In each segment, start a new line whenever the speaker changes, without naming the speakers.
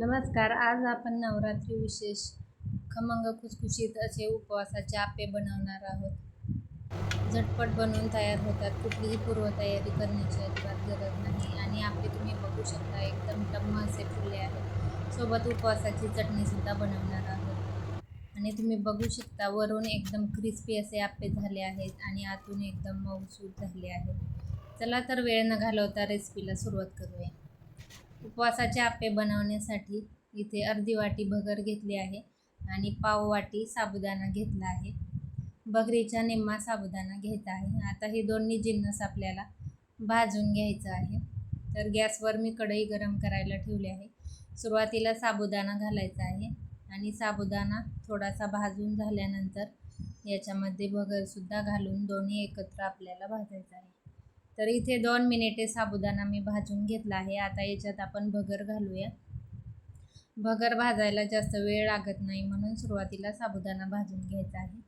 नमस्कार आज आपण नवरात्री विशेष खमंग खुसखुशीत असे उपवासाचे आपे बनवणार आहोत. झटपट बनवून तयार होतात कुठलीही पूर्वतयारी करण्याची अजिबात गरज नाही. आणि आपले तुम्ही बघू शकता एकदम टम्म असे फुले आहेत. सोबत उपवासाची चटणीसुद्धा बनवणार आहोत. आणि तुम्ही बघू शकता वरून एकदम क्रिस्पी असे आप्पे झाले आहेत आणि आतून एकदम मऊसूत झाले आहेत चला तर वेळ न घालवता रेसिपीला सुरुवात करूया. उपवासाचे आपे बनवण्यासाठी इथे अर्धी वाटी भगर घेतली आहे आणि पाव वाटी साबुदाणा घेतला आहे. भगरीचा निम्मा साबुदाणा घ्यायचा आहे. आता हे दोन्ही जिन्नस आपल्याला भाजून घ्यायचं आहे. तर गॅसवर मी कढई गरम करायला ठेवली आहे. सुरुवातीला साबुदाणा घालायचा आहे आणि साबुदाणा थोडासा भाजून झाल्यानंतर याच्यामध्ये भगरसुद्धा घालून दोन्ही एकत्र आपल्याला भाजायचं आहे. तर इथे दोन मिनिटे साबुदाणा मी भाजून घेतला आहे. आता याच्यात आपण भगर घालूया. भगर भाजायला जास्त वेळ लागत नाही म्हणून सुरुवातीला साबुदाणा भाजून घ्यायचा आहे.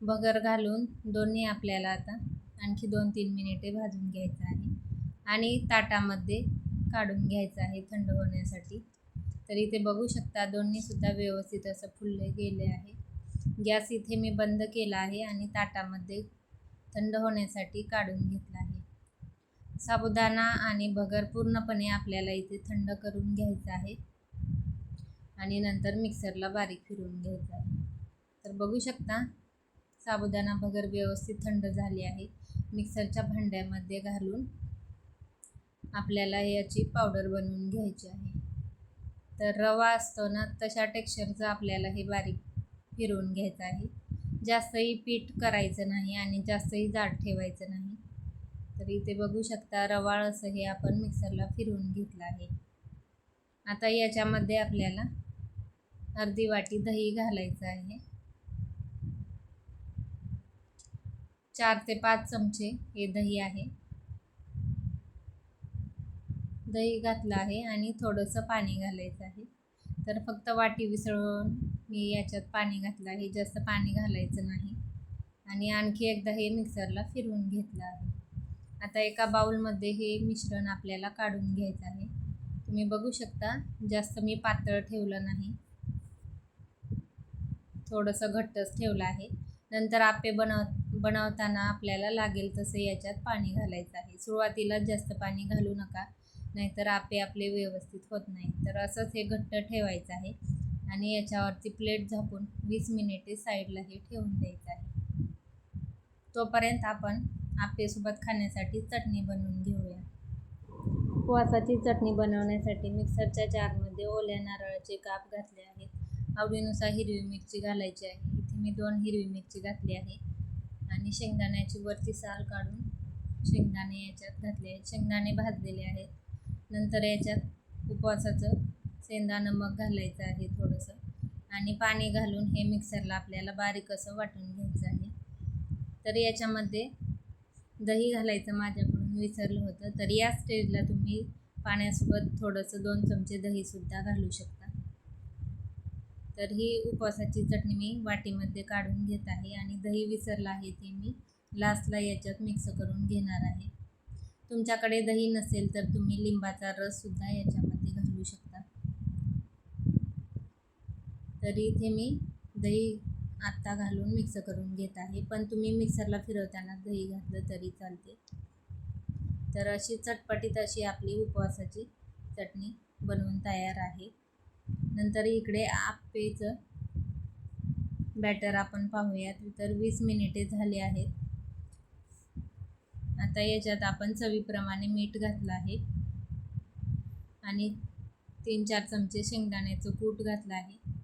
भगर घालून दोन्ही आपल्याला आता आणखी दोन तीन मिनिटे भाजून घ्यायचं आहे. आणि ताटामध्ये काढून घ्यायचं आहे थंड होण्यासाठी. तर इथे बघू शकता दोन्हीसुद्धा व्यवस्थित असं फुलले गेले आहे. गॅस इथे मी बंद केला आहे आणि ताटामध्ये थंड होण्यासाठी काढून घेतला आहे. साबुदाणा आणि भगर पूर्णपणे आपल्याला इथे थंड करून घ्यायचं आहे. आणि नंतर मिक्सरला बारीक फिरवून घ्यायचं आहे. तर बघू शकता साबुदाणा भगर व्यवस्थित थंड झाली आहे. मिक्सरच्या भांड्यामध्ये घालून आपल्याला याची पावडर बनवून घ्यायची आहे. तर रवा असतो ना तशा टेक्स्चरचं आपल्याला हे बारीक फिरवून घ्यायचं आहे. जास्तही पीठ करायचं नाही आणि जास्तही जाड ठेवायचं नाही. तर इथे बघू शकता रवाळ असं हे आपण मिक्सरला फिरवून घेतलं आहे. आता याच्यामध्ये आपल्याला अर्धी वाटी दही घालायचं आहे. चार ते पाच चमचे हे दही आहे. दही घातलं आहे आणि थोडंसं पाणी घालायचं आहे. तर फक्त वाटी विसळून मी याच्यात पाणी घातलं आहे. जास्त पाणी घालायचं नाही. आणि आणखी एकदा हे मिक्सरला फिरवून घेतलं आहे. आता एका बाउलमध्ये हे मिश्रण आपल्याला काढून घ्यायचं आहे. तुम्ही बघू शकता जास्त मी पातळ ठेवलं नाही. थोडंसं घट्टच ठेवलं आहे. नंतर आपे बनव बनवताना आपल्याला लागेल तसं याच्यात पाणी घालायचं आहे. सुरुवातीलाच जास्त पाणी घालू नका नाहीतर आपे आपले व्यवस्थित होत नाही तर असंच हे घट्ट ठेवायचं आहे आणि याच्यावरती प्लेट झाकून वीस मिनिटे साईडला हे ठेवून द्यायचं आहे. तोपर्यंत आपण आपेसोबत खाण्यासाठी चटणी बनवून घेऊया. उपवासाची चटणी बनवण्यासाठी मिक्सरच्या जारमध्ये ओल्या नारळाचे काप घातले आहेत. आवडीनुसार हिरवी मिरची घालायची आहे. इथे मी दोन हिरवी मिरची घातली आहे. आणि शेंगदाण्याची वरती साल काढून शेंगदाणे याच्यात घातले आहेत. शेंगदाणे भाजलेले आहेत. नंतर याच्यात उपवासाचं सेंदा नमक घालायचं आहे थोडंसं. आणि पाणी घालून हे मिक्सरला आपल्याला बारीक असं वाटून घ्यायचं आहे. तर याच्यामध्ये दही घालायचं माझ्याकडून विसरलं होतं. तर या स्टेजला तुम्ही पाण्यासोबत थोडंसं दोन चमचे दहीसुद्धा घालू शकता. तर ही उपवासाची चटणी मी वाटीमध्ये काढून घेत आहे आणि दही विसरलं आहे ते मी लास्टला याच्यात मिक्स करून घेणार आहे. तुमच्याकडे दही नसेल तर तुम्ही लिंबाचा रससुद्धा याच्यामध्ये घालू शकता. तरी इथे मी दही आत्ता घालून मिक्स करून घेत आहे. पण तुम्ही मिक्सरला फिरवताना दही घातलं तरी चालते. तर अशी चटपटीत अशी आपली उपवासाची चटणी बनवून तयार आहे. नंतर इकडे आप्पेचं बॅटर आपण पाहूयात. तर वीस मिनिटे झाली आहेत. आता याच्यात आपण चवीप्रमाणे मीठ घातलं आहे. आणि तीन चार चमचे शेंगदाण्याचं कूट घातलं आहे.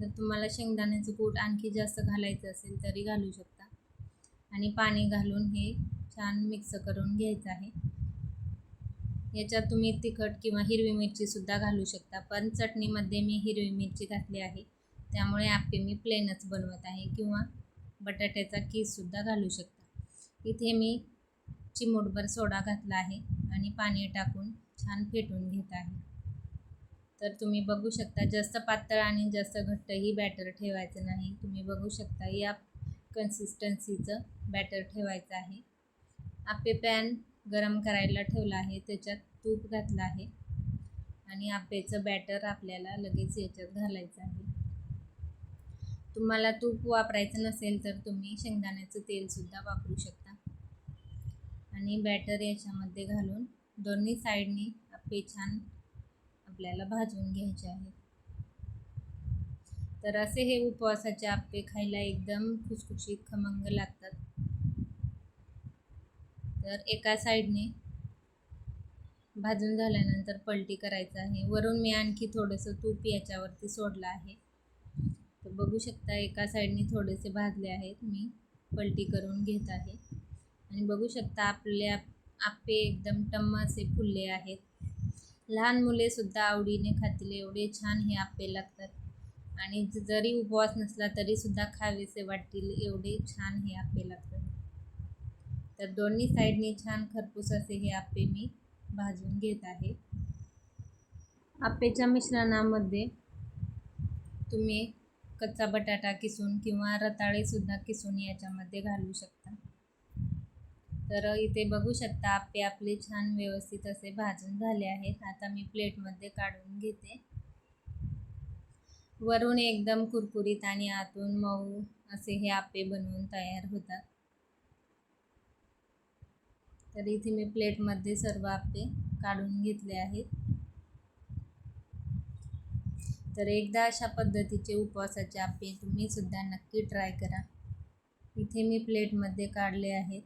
जर तुम्हाला शेंगदाण्याचं कूट आणखी जास्त घालायचं असेल तरी घालू शकता. आणि पाणी घालून हे छान मिक्स करून घ्यायचं आहे. याच्यात तुम्ही तिखट किंवा हिरवी मिरचीसुद्धा घालू शकता पण चटणीमध्ये मी हिरवी मिरची घातली आहे. त्यामुळे आप्पे मी प्लेनच बनवत आहे किंवा बटाट्याचा कीससुद्धा घालू शकता. इथे मी चिमूटभर सोडा घातला आहे आणि पाणी टाकून छान फेटून घेत आहे. तर तुम्ही बघू शकता जास्त पातळ आणि जास्त घट्टही बॅटर ठेवायचं नाही. तुम्ही बघू शकता या कन्सिस्टन्सीचं बॅटर ठेवायचं आहे. आप्पे पॅन गरम करायला ठेवला आहे त्याच्यात तूप घातलं आहे आणि आपेचं बॅटर आपल्याला लगेच याच्यात घालायचं आहे. तुम्हाला तूप वापरायचं नसेल तर तुम्ही शेंगदाण्याचं तेलसुद्धा वापरू शकता. आणि बॅटर याच्यामध्ये घालून दोन्ही साईडनी आपे छान आपल्याला भाजून घ्यायचे आहेत. तर असे हे उपवासाचे आप्पे खायला एकदम खुसखुशीत खमंग लागतात. तर एका साईडने भाजून झाल्यानंतर पलटी करायचं आहे. वरून मी आणखी थोडंसं तूप याच्यावरती सोडलं आहे. तर बघू शकता एका साईडने थोडेसे भाजले आहेत. मी पलटी करून घेत आहे. आणि बघू शकता आपल्या आप्पे एकदम टम्म असे फुलले आहेत. लहान मुलेसुद्धा आवडीने खातील एवढे छान हे आप्पे लागतात. आणि जरी उपवास नसला तरीसुद्धा खावेसे वाटतील एवढे छान हे आप्पे लागतात. तर दोन्ही साईडनी छान खरपूस असे हे आप्पे मी भाजून घेत आहे. आप्पेच्या मिश्रणामध्ये तुम्ही कच्चा बटाटा किसून किंवा रताळेसुद्धा किसून याच्यामध्ये घालू शकता. तर इथे बघू शकता आपे आपले छान व्यवस्थित असे भाजून झाले आहेत. आता मी प्लेटमध्ये काढून घेते. वरून एकदम कुरकुरीत आणि आतून मऊ असे हे आप्पे बनवून तयार होतात. तर इथे मी प्लेटमध्ये सर्व आप्पे काढून घेतले आहेत. तर एकदा अशा पद्धतीचे उपवासाचे आप्पे तुम्ही सुद्धा नक्की ट्राय करा. इथे मी प्लेटमध्ये काढले आहेत.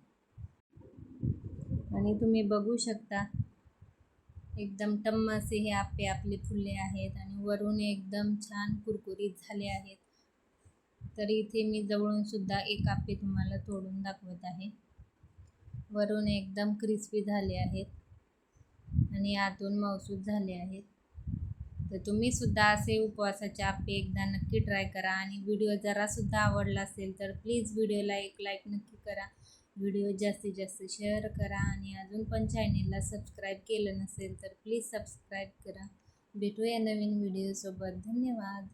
आणि तुम्ही बघू शकता. एकदम टम्म असे हे आप्पे आपले फुलले आहेत आणि वरून एकदम छान कुरकुरीत झाले आहेत. तर इथे मी जवळून सुद्धा एक आप्पे तुम्हाला तोडून दाखवत आहे. वरून एकदम क्रिस्पी झाले आहेत आणि आतून मौसूद झाले आहेत. तर तुम्ही सुद्धा असे उपवासाचे आप्पे एकदा नक्की ट्राय करा आणि व्हिडिओ जरासुद्धा आवडला असेल तर प्लीज व्हिडिओला एक लाईक नक्की करा. व्हिडिओ जास्तीत जास्त शेअर करा आणि अजून पण चॅनेलला सबस्क्राईब केलं नसेल तर प्लीज सबस्क्राईब करा. भेटूया नवीन व्हिडिओसोबत. धन्यवाद.